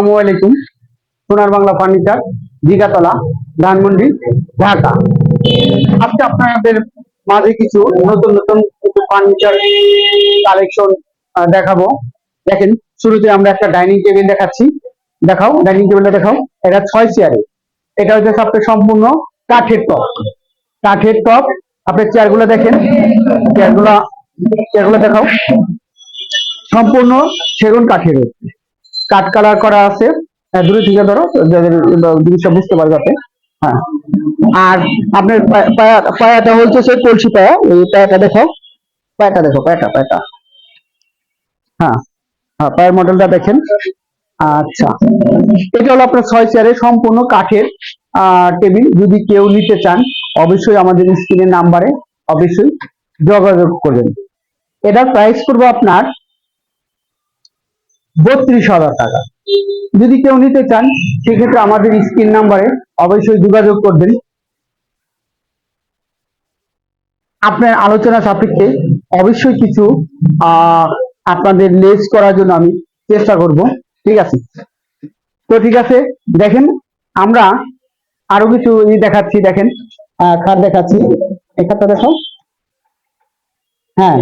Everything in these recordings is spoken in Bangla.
আসসালামু সোনার বাংলা ফার্নিচার, জিগাতলা, ধানমন্ডি, ঢাকা। আজকে আপনাদের মাঝে কিছু নতুন নতুন ফার্নিচার কালেকশন দেখাবো। দেখেন, শুরুতে আমরা একটা ডাইনিং টেবিল দেখাচ্ছি। দেখাও, ডাইনিং টেবিলটা দেখাও। এটা ছয় চেয়ারে। এটা হচ্ছে আপনার সম্পূর্ণ কাঠের টপ কাঠের টপ আপনার চেয়ারগুলো দেখেন। চেয়ারগুলো চেয়ারগুলো দেখাও। সম্পূর্ণ সেগুন কাঠের। কাঠ কালার করা আছে। হ্যাঁ, দূরে থেকে ধরো যাদের জিনিসটা বুঝতে পারবে যাতে। হ্যাঁ। আর আপনার পায়াটা হচ্ছে কলসি পায়া এই পায়াটা দেখো। পায়াটা দেখো পায়াটা পায়াটা। হ্যাঁ হ্যাঁ পায়ের মডেলটা দেখেন। আচ্ছা। এটা হলো আপনার ছয় চেয়ারের সম্পূর্ণ কাঠের টেবিল যদি কেউ নিতে চান অবশ্যই আমাদের স্ক্রিনের নাম্বারে অবশ্যই যোগাযোগ করবেন। এটার প্রাইস করব আপনার বত্রিশ হাজার টাকা। যদি কেউ নিতে চান, সেক্ষেত্রে আমাদের স্ক্রিন নাম্বারে অবশ্যই যোগাযোগ করবেন। আপনার আলোচনা সাপেক্ষে অবশ্যই কিছু আপনাদের লেস করার জন্য আমি চেষ্টা করব, ঠিক আছে? তো ঠিক আছে, দেখেন, আমরা আরও কিছু দেখাচ্ছি, দেখেন খাট দেখাচ্ছি। এই খাটটা দেখো। হ্যাঁ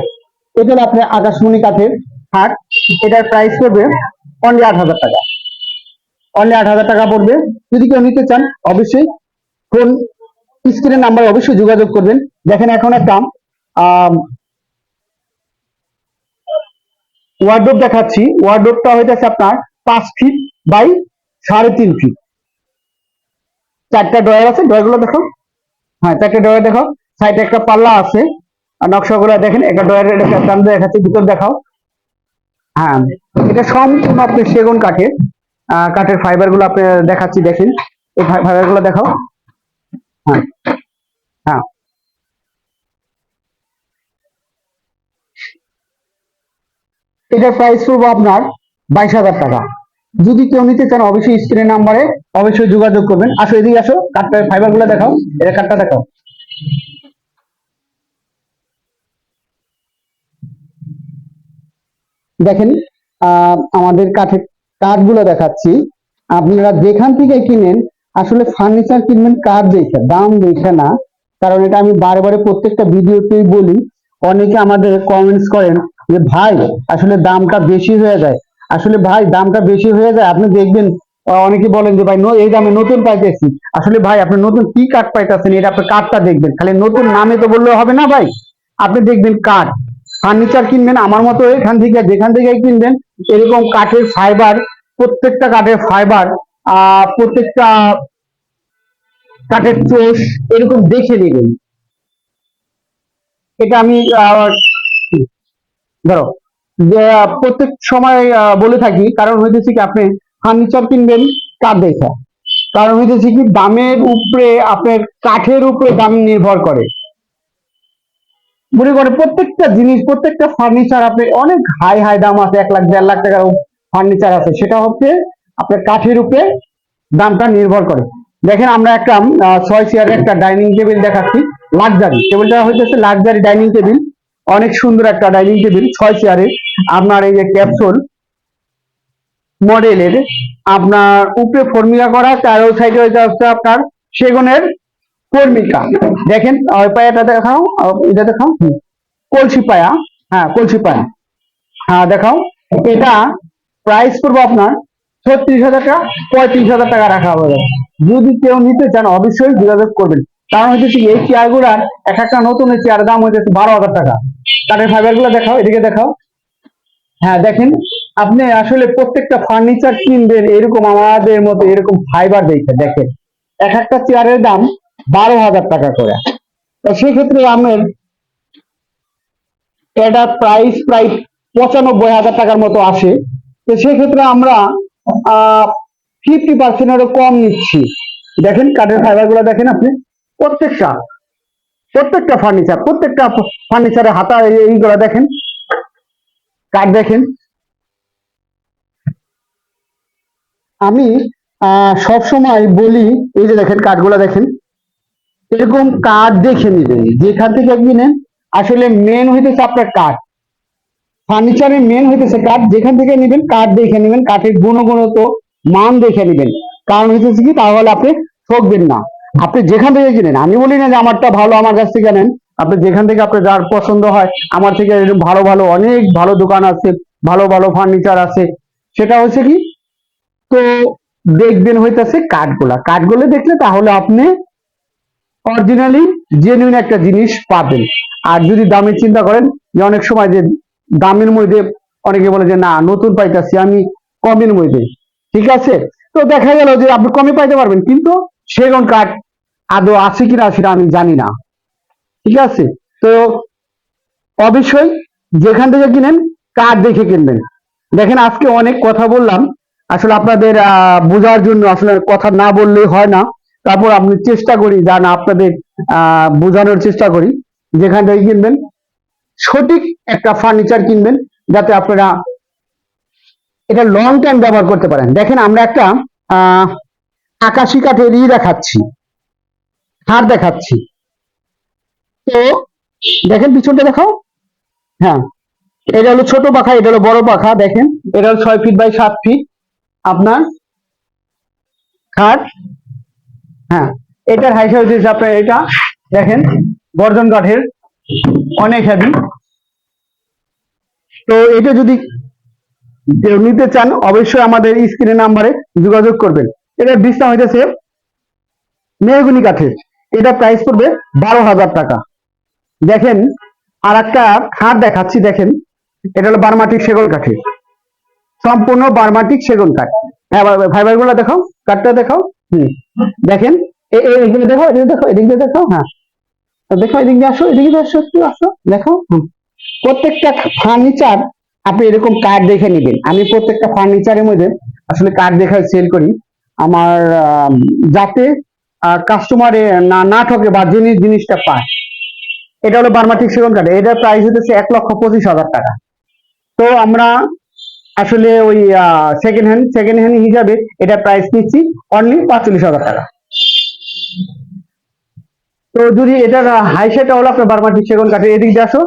এটা আপনার আকাশমণি কাঠের খাট। এটার প্রাইস পড়বে অনলি আট হাজার টাকা। অনলি আট হাজার টাকা পড়বে। যদি কেউ নিতে চান, অবশ্যই ফোন স্ক্রিনের নাম্বারে অবশ্যই যোগাযোগ করবেন। দেখেন এখন একটা ওয়ার্ডরোব দেখাচ্ছি। ওয়ার্ডরোবটা হইতেছে আপনার পাঁচ ফিট বাই সাড়ে তিন ফিট চারটা ড্রয়ার আছে। ড্রয়ারগুলো দেখো। হ্যাঁ চারটে ড্রয়ার দেখো। সাইডে একটা পাল্লা আছে। আর নকশাগুলো দেখেন, একটা ড্রয়ারের টান দেখাচ্ছি, ভিতর দেখাও। হ্যাঁ এটা সম্পূর্ণ আপনি সেগুন কাঠের কাঠের ফাইবারগুলো আপনি দেখাচ্ছি, দেখেন। এই ফাইবারগুলো দেখাও। হ্যাঁ হ্যাঁ। এটার প্রাইস পড়ব আপনার বাইশ হাজার টাকা। যদি কেউ নিতে চান, অবশ্যই স্ক্রিনের নাম্বারে অবশ্যই যোগাযোগ করবেন। আসো, এদিকে আসো, কাঠের ফাইবারগুলো দেখাও এটা কাঠটা দেখাও। দেখেন আমাদের কাঠের কাঠগুলো দেখাচ্ছি। আপনারা যেখান থেকে কিনেন, আসলে ফার্নিচার কিনবেন কাঠ দেখে, দাম দেখে না। কারণ এটা আমি বারে বারে প্রত্যেকটা ভিডিওতেই বলি, অনেকে আমাদের কমেন্টস করেন যে, ভাই, আসলে দামটা বেশি হয়ে যায়। আসলে, ভাই, দামটা বেশি হয়ে যায়? আপনি দেখবেন অনেকে বলেন যে, ভাই এই দামে নতুন পাইতেছি। আসলে, ভাই, আপনি নতুন কি কাঠ পাইতেছেন? এটা আপনি কাঠটা দেখবেন। খালি নতুন নামে তো বললে হবে না, ভাই। আপনি দেখবেন কাঠ ফার্নিচার কিনবেন, আমার মতো এখান থেকে, যেখান থেকে কিনবেন, এরকম কাঠের ফাইবার প্রত্যেকটা কাঠের ফাইবার প্রত্যেকটা কাঠের চোষ, এরকম দেখে নেবেন। এটা আমি ধরো প্রত্যেক সময় বলে থাকি, কারণ হইতেছে কি, আপনি ফার্নিচার কিনবেন কাঠ দেখা। কারণ হইতেছে কি, দামের উপরে, আপনার কাঠের উপরে দাম নির্ভর করে। মনে করে প্রত্যেকটা জিনিস, প্রত্যেকটা ফার্নিচার আপনি অনেক হাই হাই দাম আছে, এক লাখ, দেড় লাখ টাকার ফার্নিচার আছে। সেটা হচ্ছে আপনার কাঠের উপরে দামটা নির্ভর করে। দেখেন আমরা একটা ছয় চেয়ারের একটা ডাইনিং টেবিল দেখাচ্ছি লাক্সারি টেবিলটা হচ্ছে লাক্সারি ডাইনিং টেবিল অনেক সুন্দর একটা ডাইনিং টেবিল ছয় চেয়ারের আপনার এই যে ক্যাপসুল মডেলের আপনার উপরে ফর্মিকা করা চার সাইডে হচ্ছে আপনার সেগুনের কর্মিকা। দেখেন পায়াটা দেখাও এটা দেখাও। কলসি পায়া হ্যাঁ কলসি পায়া। হ্যাঁ দেখাও। এটা প্রাইস করব আপনার ছত্রিশ হাজার টাকা, পঁয়ত্রিশ হাজার টাকা রাখা হবে। যদি কেউ নিতে চান, অবশ্যই যোগাযোগ করবেন। কারণ হচ্ছে এই চেয়ারগুলার এক একটা নতুন চেয়ার দাম হচ্ছে বারো হাজার টাকা। কাঠের ফাইবারগুলো দেখাও, এদিকে দেখাও। হ্যাঁ দেখেন, আপনি আসলে প্রত্যেকটা ফার্নিচার কিনবেন, এরকম আমাদের মতো এরকম ফাইবার দেখে, দেখেন। এক একটা চেয়ারের দাম বারো হাজার টাকা করে। তো সেক্ষেত্রে আমার এটা প্রাইস প্রায় পঁচানব্বই হাজার টাকার মতো আসে তো সেক্ষেত্রে আমরা ফিফটি পার্সেন্টেরও কম নিচ্ছি। দেখেন কাঠের ফাইবারগুলো দেখেন আপনি। প্রত্যেকটা প্রত্যেকটা ফার্নিচার প্রত্যেকটা ফার্নিচারের হাতা, এই- এইগুলো দেখেন। কাঠ দেখেন। আমি সব সময় বলি, এই যে দেখেন কাঠগুলো দেখেন। এরকম কাঠ দেখে নিবেন। যেখান থেকে কিনেন আসলে মেন হইতেছে আপনার কাঠ ফার্নিচারের মেন হইতেছে কাঠ যেখান থেকে নেবেন কাঠ দেখে নেবেন। কাঠের গুণগুণত মান দেখে নেবেন। কারণ হইতেছে কি, তাহলে আপনি ঠকবেন না। আপনি যেখান থেকে কিনেন, আমি বলি না যে আমারটা ভালো, আমার কাছ থেকে নেন। আপনি যেখান থেকে আপনার যার পছন্দ হয়, আমার থেকে এরকম ভালো ভালো, অনেক ভালো দোকান আছে, ভালো ভালো ফার্নিচার আছে। সেটা হচ্ছে কি, তো দেখবেন হইতেছে কাঠগুলা কাঠগুলো দেখলে তাহলে আপনি অরিজিনালি জেনুইন একটা জিনিস পাবেন। আর যদি দামের চিন্তা করেন যে অনেক সময় যে দামের মধ্যে অনেকে বলে যে না নতুন পাইতেছি আমি কমের মধ্যে। ঠিক আছে? তো দেখা গেল যে আপনি কমে পাইতে পারবেন কিন্তু সেগুন কাঠ আদৌ আছে কিনা সেটা আমি জানি না। ঠিক আছে? তো অবশ্যই যেখান থেকে কিনেন কাঠ দেখে কিনবেন। দেখেন আজকে অনেক কথা বললাম। আসলে আপনাদের আহ, বোঝার জন্য আসলে কথা না বললেই হয় না। তারপর আপনি চেষ্টা করি, যা না আপনাদের বোঝানোর চেষ্টা করি, যেখান কিনবেন, সঠিক একটা ফার্নিচার কিনবেন, যাতে আপনারা এটা লং টাইম ব্যবহার করতে পারেন। দেখেন, আমরা একটা, আহ, আকাশি কাঠের ই দেখাচ্ছি, হার দেখাচ্ছি। তো, দেখেন পিছনটা দেখাও। হ্যাঁ এটা হলো ছোট পাখা, এটা হলো বড় পাখা, দেখেন, এটা হলো ছয় ফিট বাই সাত ফিট আপনার খাট হ্যাঁ এটার হাইট হচ্ছে আপনার এটা, দেখেন, গর্জন কাঠের, অনেক হেভি তো এটা যদি কেউ নিতে চান, অবশ্যই আমাদের স্ক্রিনে নাম্বারে যোগাযোগ করবেন। এটা বীজটা হইতেছে মেহগুনি কাঠের। এটা প্রাইস পড়বে বারো হাজার টাকা। দেখেন আর একটা খাট দেখাচ্ছি, দেখেন, এটা হলো বারমাটিক সেগুন কাঠের। সম্পূর্ণ বারমাটিক সেগুন কাঠ। হ্যাঁ ফাইবারগুলো দেখাও, কাঠটা দেখাও। হুম। দেখেন এ- এ- এদিকে দেখো এদিকে দেখো এদিকে দেখো হ্যাঁ। দেখো এদিক দিয়ে আসো এদিকে দিয়ে আসো একটু আসো দেখো। প্রত্যেকটা ফার্নিচার আপনি এরকম কার্ড দেখে নেবেন। আমি প্রত্যেকটা ফার্নিচারের মধ্যে আসলে কার্ড দেখে সেল করি। আমার আম, যাতে কাস্টমারে না না ঠকে বা জিনিস জিনিসটা পায়। এটা হলো বার্মাটিক সেগুন কাঠ এটার প্রাইস হচ্ছে এক লক্ষ পঁচিশ হাজার টাকা। তো আমরা আসলে ওই সেকেন্ড হ্যান্ড সেকেন্ড হ্যান্ড হিসাবে এটা প্রাইস নিচ্ছি অনলি পাঁচচল্লিশ হাজার টাকা। তো যদি এটার হাইসাটা হলো আপনার বার্মাটিক সেগুন কাঠের এদিক দিয়ে আসো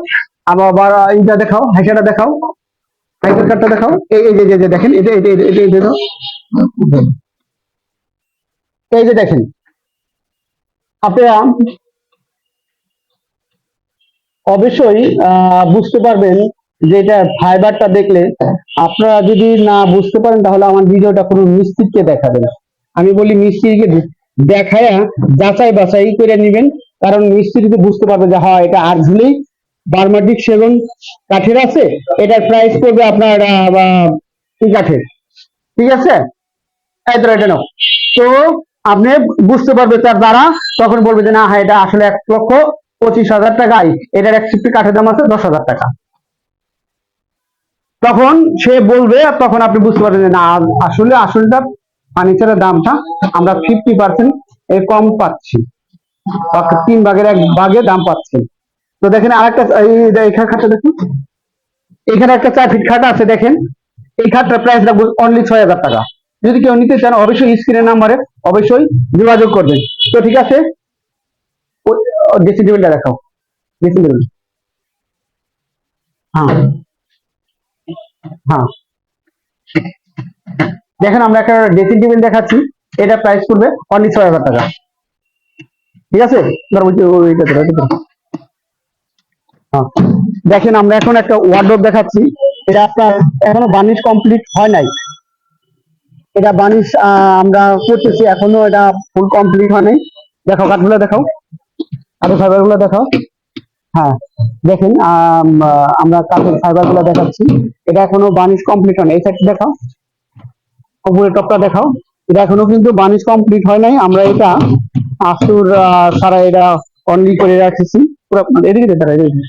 আবার এইটা দেখাও হাই হাইসাটা দেখাও হাইসার কাঠটা দেখাও, এই এই যে- দেখেন এটা এটা এটা এটা- এটা এই যে দেখেন আপনারা অবশ্যই বুঝতে পারবেন যে এটা ফাইবারটা দেখলে আপনারা যদি না বুঝতে পারেন, তাহলে আমার ভিডিওটা কোনো মিস্ত্রিকে দেখাবেন আমি বলি মিস্ত্রিকে দেখায় যাচাই বাছাই করে নেবেন। কারণ মিস্ত্রি তো বুঝতে পারবে যে হ্যাঁ এটা আর্জুলেই বার্মাটিক সেগুন কাঠের আছে, এটার প্রাইস পড়বে আপনার কাঠের? ঠিক আছে? এটা তো আপনি বুঝতে পারবে তার দ্বারা, তখন বলবে যে, না হ্যাঁ এটা আসলে এক লক্ষ পঁচিশ হাজার টাকাই এটার এক কাঠের দাম আছে দশ হাজার টাকা। তখন সে বলবে তখন আপনি বুঝতে পারবেন না, আসলে আসলটা ফার্নিচারের দামটা আমরা ফিফটি পার্সেন্ট এর কম পাচ্ছি। তিন ভাগের এক ভাগে দাম পাচ্ছি। তো দেখেন আরেকটা এখানে খাটটা দেখুন। এখানে একটা চার ফিট খাট আছে, দেখেন। এই খাটটার প্রাইস রাখব অনলি ছয় হাজার টাকা। যদি কেউ নিতে চান, অবশ্যই স্ক্রিনের নাম্বারে অবশ্যই যোগাযোগ করবেন। তো ঠিক আছে? ড্রেসিং দেখাও। ড্রেসিং হ্যাঁ। হ্যাঁ। দেখেন, আমরা একটা ড্রেসিং টেবিল দেখাচ্ছি। এটা প্রাইস করবে অনলি ছয় হাজার টাকা। ঠিক আছে। হ্যাঁ। দেখেন, আমরা এখন একটা ওয়ার্ডরোব দেখাচ্ছি। এটা আপনার এখনও বার্নিশ কমপ্লিট হয় নাই। এটা বার্নিশ আমরা করতেছি, এখনও এটা ফুল কমপ্লিট হয় নাই। দেখাও কাঠগুলো দেখাও। আরও ফাইবার দেখাও। হ্যাঁ দেখেন আমরা কাঠের ফাইবারগুলো দেখাচ্ছি। এটা এখনও বার্নিশ কমপ্লিট হয় নাই এই সাইড দেখাও। উপরের টপটা দেখাও। এটা এখনও কিন্তু বার্নিশ কমপ্লিট হয় নাই। আমরা এটা আসুর সারা এটা অনলি করে রাখতেছি পুরো এদিকে তারা, এদিকে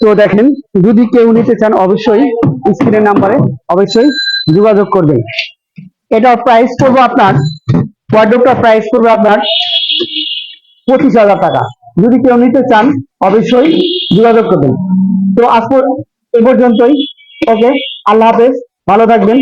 তো দেখেন যদি কেউ নিতে চান অবশ্যই স্ক্রিনের নাম্বারে অবশ্যই যোগাযোগ করবেন। এটা প্রাইস পড়বে আপনার। ওয়ার্ডরোবটা প্রাইস পড়বে আপনার। পঁচিশ হাজার টাকা। যদি কেউ নিতে চান, অবশ্যই যোগাযোগ করবেন। তো আজ এ পর্যন্তই। ওকে, আল্লাহ হাফেজ। ভালো থাকবেন।